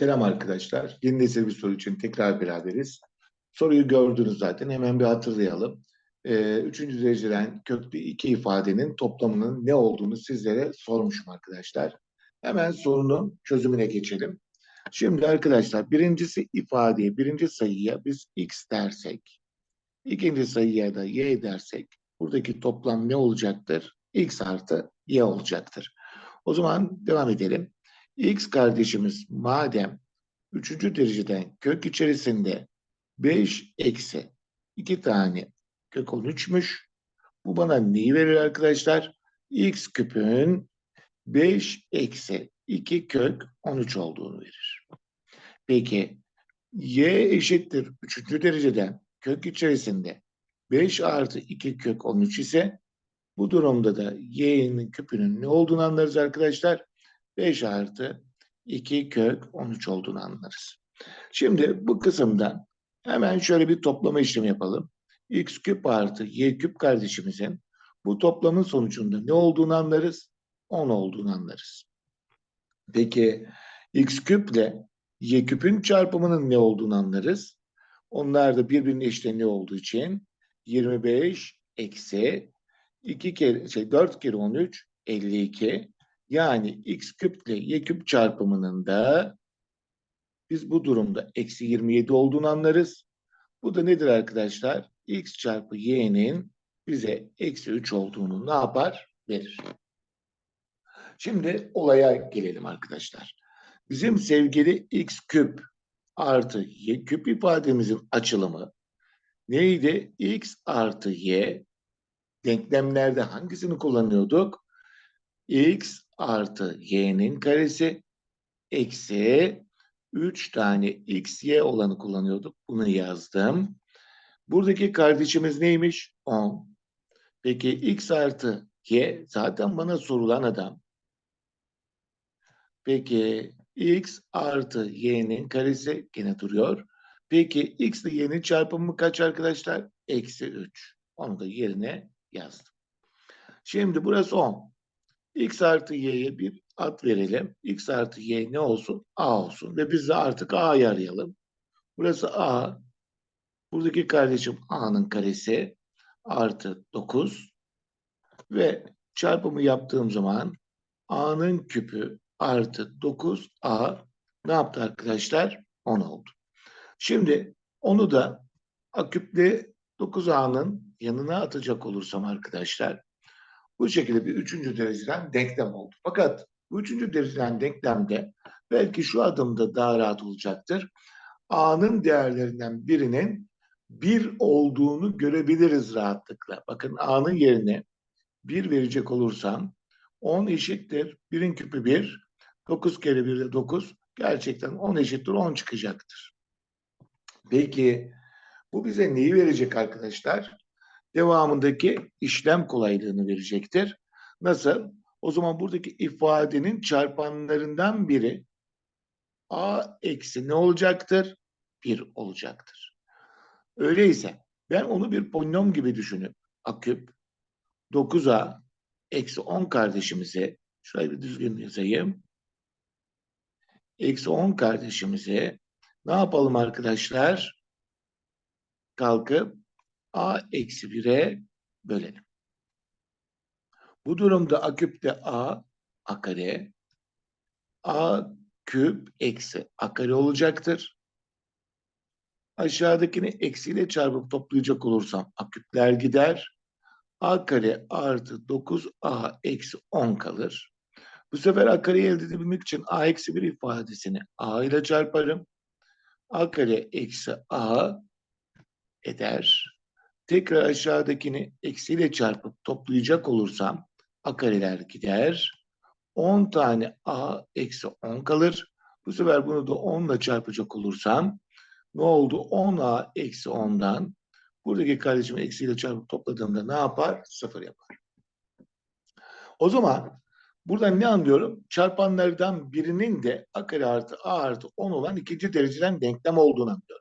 Selam arkadaşlar. Yeni nesil bir soru için tekrar beraberiz. Soruyu gördünüz zaten. Hemen bir hatırlayalım. Ee, üçüncü dereceden köklü iki ifadenin toplamının ne olduğunu sizlere sormuşum arkadaşlar. Hemen sorunun çözümüne geçelim. Şimdi arkadaşlar birincisi ifadeye, birinci sayıya biz x dersek, ikinci sayıya da y dersek buradaki toplam ne olacaktır? x artı y olacaktır. O zaman devam edelim. X kardeşimiz madem üçüncü dereceden kök içerisinde 5 eksi 2 tane kök 13'müş. Bu bana neyi verir arkadaşlar? X küpün 5 eksi 2 kök 13 olduğunu verir. Peki y eşittir üçüncü dereceden kök içerisinde 5 artı 2 kök 13 ise bu durumda da y'nin küpünün ne olduğunu anlarız arkadaşlar. 5 artı 2 kök 13 olduğunu anlarız. Şimdi bu kısımda hemen şöyle bir toplama işlemi yapalım. x küp artı y küp kardeşimizin bu toplamın sonucunda ne olduğunu anlarız? 10 olduğunu anlarız. Peki x küple y küpün çarpımının ne olduğunu anlarız. Onlar da birbirinin eşleniği olduğu için 25 eksi 2 kere şey 4 kere 13 52 yani x küp ile y küp çarpımının da biz bu durumda eksi 27 olduğunu anlarız. Bu da nedir arkadaşlar? x çarpı y'nin bize eksi 3 olduğunu ne yapar? Verir. Şimdi olaya gelelim arkadaşlar. Bizim sevgili x küp artı y küp ifademizin açılımı neydi? x artı y denklemlerde hangisini kullanıyorduk? x artı y'nin karesi eksi 3 tane x, y olanı kullanıyorduk. Bunu yazdım. Buradaki kardeşimiz neymiş? 10. Peki x artı y zaten bana sorulan adam. Peki x artı y'nin karesi gene duruyor. Peki x ile y'nin çarpımı kaç arkadaşlar? Eksi 3. Onu da yerine yazdım. Şimdi burası 10 x artı y'ye bir ad verelim. x artı y ne olsun? a olsun. Ve biz de artık a'yı arayalım. Burası a. Buradaki kardeşim a'nın karesi artı 9 ve çarpımı yaptığım zaman a'nın küpü artı 9a ne yaptı arkadaşlar? 10 oldu. Şimdi onu da a küple 9a'nın yanına atacak olursam arkadaşlar bu şekilde bir üçüncü dereceden denklem oldu. Fakat bu üçüncü dereceden denklemde belki şu adımda daha rahat olacaktır. A'nın değerlerinden birinin bir olduğunu görebiliriz rahatlıkla. Bakın A'nın yerine bir verecek olursam 10 eşittir. Birin küpü 1. 9 kere 1 de 9. Gerçekten 10 eşittir 10 çıkacaktır. Peki bu bize neyi verecek arkadaşlar? Devamındaki işlem kolaylığını verecektir. Nasıl? O zaman buradaki ifadenin çarpanlarından biri a eksi ne olacaktır? 1 olacaktır. Öyleyse ben onu bir polinom gibi düşünüp a küp 9a eksi 10 kardeşimize şurayı bir düzgün yazayım. Eksi 10 kardeşimize ne yapalım arkadaşlar? Kalkıp a eksi 1'e bölelim. Bu durumda a küpte a, a kare, a küp eksi a kare olacaktır. Aşağıdakini eksiyle çarpıp toplayacak olursam a küpler gider. a kare artı 9a eksi 10 kalır. Bu sefer a kareyi elde edebilmek için a eksi 1 ifadesini a ile çarparım. a kare eksi a eder. Tekrar aşağıdakini eksiyle çarpıp toplayacak olursam a kareler gider. 10 tane a eksi 10 kalır. Bu sefer bunu da 10 ile çarpacak olursam ne oldu? 10a eksi 10'dan buradaki kardeşimi eksiyle çarpıp topladığımda ne yapar? 0 yapar. O zaman buradan ne anlıyorum? Çarpanlardan birinin de a kare artı a artı 10 olan ikinci dereceden denklem olduğunu anlıyorum.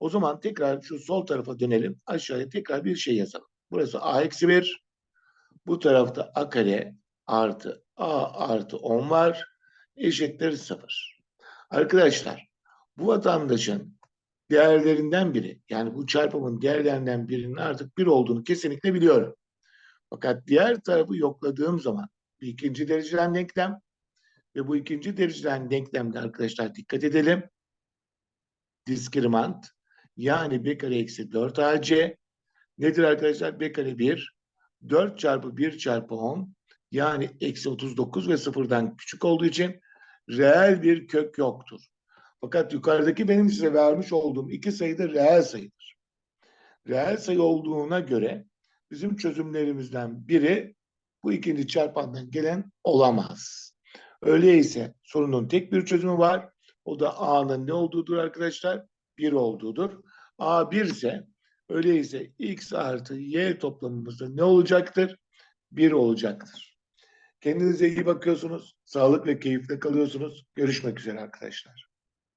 O zaman tekrar şu sol tarafa dönelim. Aşağıya tekrar bir şey yazalım. Burası a eksi 1. Bu tarafta a kare artı a artı 10 var. Eşittir 0. Arkadaşlar bu vatandaşın değerlerinden biri yani bu çarpımın değerlerinden birinin artık bir olduğunu kesinlikle biliyorum. Fakat diğer tarafı yokladığım zaman bir ikinci dereceden denklem ve bu ikinci dereceden denklemde arkadaşlar dikkat edelim. Diskrimant yani b kare eksi 4 ac nedir arkadaşlar? b kare 1 4 çarpı 1 çarpı 10 yani eksi 39 ve sıfırdan küçük olduğu için reel bir kök yoktur. Fakat yukarıdaki benim size vermiş olduğum iki sayı da reel sayıdır. Reel sayı olduğuna göre bizim çözümlerimizden biri bu ikinci çarpandan gelen olamaz. Öyleyse sorunun tek bir çözümü var. O da A'nın ne olduğudur arkadaşlar? 1 olduğudur. A 1 ise öyleyse X artı Y toplamımızda ne olacaktır? 1 olacaktır. Kendinize iyi bakıyorsunuz. Sağlık ve keyifle kalıyorsunuz. Görüşmek üzere arkadaşlar.